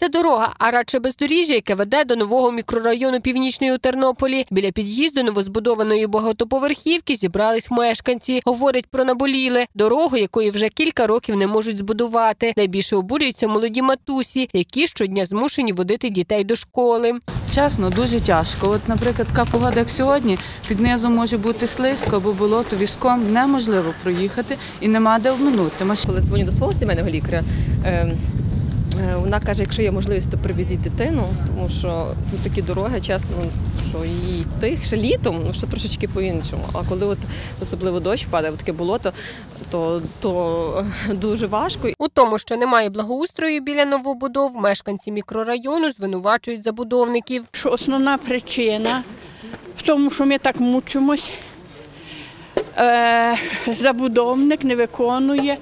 Це дорога, а радше бездоріжжя, яке веде до нового мікрорайону північний у Тернополі. Біля під'їзду новозбудованої багатоповерхівки зібрались мешканці. Говорять про наболіле дорогу, якої вже кілька років не можуть збудувати. Найбільше обурюються молоді матусі, які щодня змушені водити дітей до школи. Чесно, дуже тяжко. От, наприклад, така погода, як сьогодні, під низом може бути слизько або болото візком неможливо проїхати і нема де обминути. Коли дзвоню до свого сімейного лікаря, е, е, вона каже, якщо є можливість, то привезіть дитину, тому що тут такі дороги, чесно, що і тих ще літом, ну ще трошечки по-іншому. А коли от особливо дощ впаде, таке болото, то, то е, дуже важко. У тому, що немає благоустрою біля новобудов, мешканці мікрорайону звинувачують забудовників. що основна причина в тому, що ми так мучимось. Е, забудовник не виконує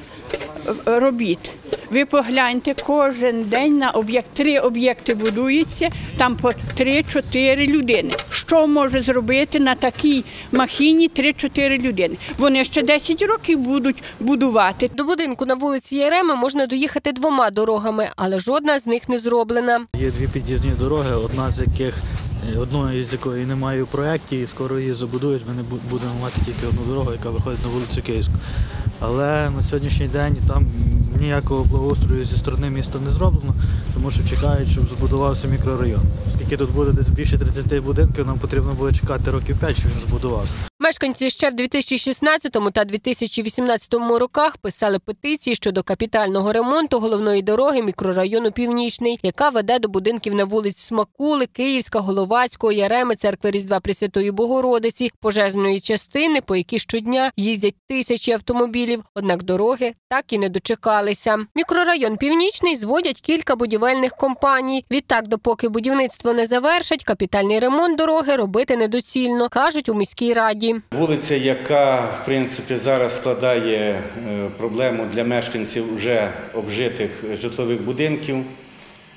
е, робіт. Ви погляньте, кожен день на об'єкт, три об'єкти будуються, там по 3-4 людини. Що може зробити на такій махіні 3-4 людини? Вони ще 10 років будуть будувати. До будинку на вулиці Яреми можна доїхати двома дорогами, але жодна з них не зроблена. Є дві під'їзні дороги, одна з яких одної з якої немає в проєкті, і скоро її забудують. Ми не будемо мати тільки одну дорогу, яка виходить на вулицю Київську. Але на сьогоднішній день там ніякого благоустрою зі сторони міста не зроблено, тому що чекають, щоб збудувався мікрорайон. Оскільки тут буде десь більше 30 будинків, нам потрібно буде чекати років 5, щоб він збудувався. Мешканці ще в 2016 та 2018 роках писали петиції щодо капітального ремонту головної дороги мікрорайону Північний, яка веде до будинків на вулиць Смакули, Київська, Головацького, Яреми, церкви Різдва Пресвятої Богородиці, пожежної частини, по якій щодня їздять тисячі автомобілів. Однак дороги так і не дочекалися. Мікрорайон Північний зводять кілька будівельних компаній. Відтак, допоки будівництво не завершать, капітальний ремонт дороги робити недоцільно, кажуть у міській раді. Вулиця, яка в принципі зараз складає е, проблему для мешканців вже обжитих житлових будинків,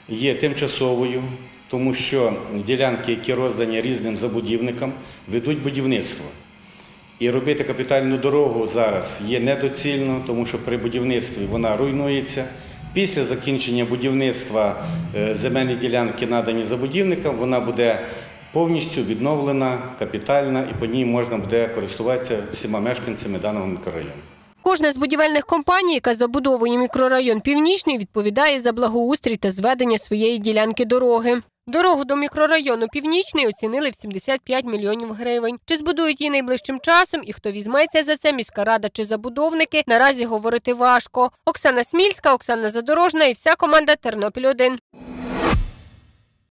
є тимчасовою, тому що ділянки, які роздані різним забудівникам, ведуть будівництво. І робити капітальну дорогу зараз є недоцільно, тому що при будівництві вона руйнується. Після закінчення будівництва е, земельні ділянки, надані забудівникам, вона буде повністю відновлена, капітальна, і по ній можна буде користуватися всіма мешканцями даного мікрорайону. Кожна з будівельних компаній, яка забудовує мікрорайон Північний, відповідає за благоустрій та зведення своєї ділянки дороги. Дорогу до мікрорайону Північний оцінили в 75 мільйонів гривень. Чи збудують її найближчим часом і хто візьметься за це, міська рада чи забудовники, наразі говорити важко. Оксана Смільська, Оксана Задорожна і вся команда Тернопіль 1